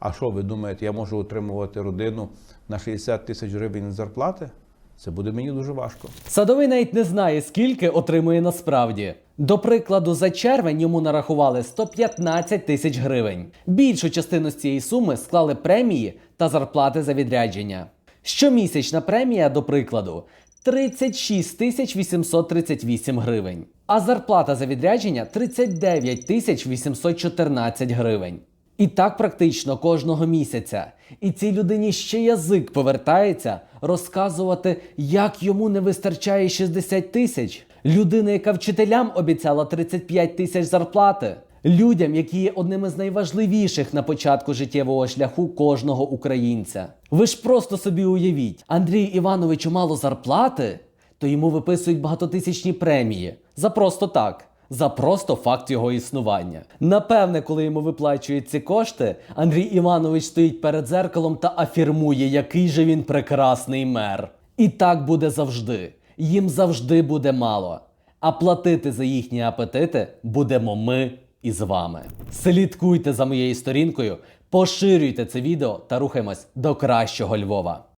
А що ви думаєте, я можу утримувати родину на 60 тисяч гривень зарплати? Це буде мені дуже важко. Садовий навіть не знає, скільки отримує насправді. До прикладу, за червень йому нарахували 115 тисяч гривень. Більшу частину з цієї суми склали премії та зарплати за відрядження. Щомісячна премія, до прикладу, 36 тисяч 838 гривень. А зарплата за відрядження 39 тисяч 814 гривень. І так практично кожного місяця. І цій людині ще язик повертається розказувати, як йому не вистачає 60 тисяч. Людина, яка вчителям обіцяла 35 тисяч зарплати. Людям, які є одними з найважливіших на початку життєвого шляху кожного українця. Ви ж просто собі уявіть, Андрію Івановичу мало зарплати, то йому виписують багатотисячні премії. За просто так. За просто факт його існування. Напевне, коли йому виплачують ці кошти, Андрій Іванович стоїть перед зеркалом та афірмує, який же він прекрасний мер. І так буде завжди. Їм завжди буде мало. А платити за їхні апетити будемо ми із вами. Слідкуйте за моєю сторінкою, поширюйте це відео та рухаємось до кращого Львова.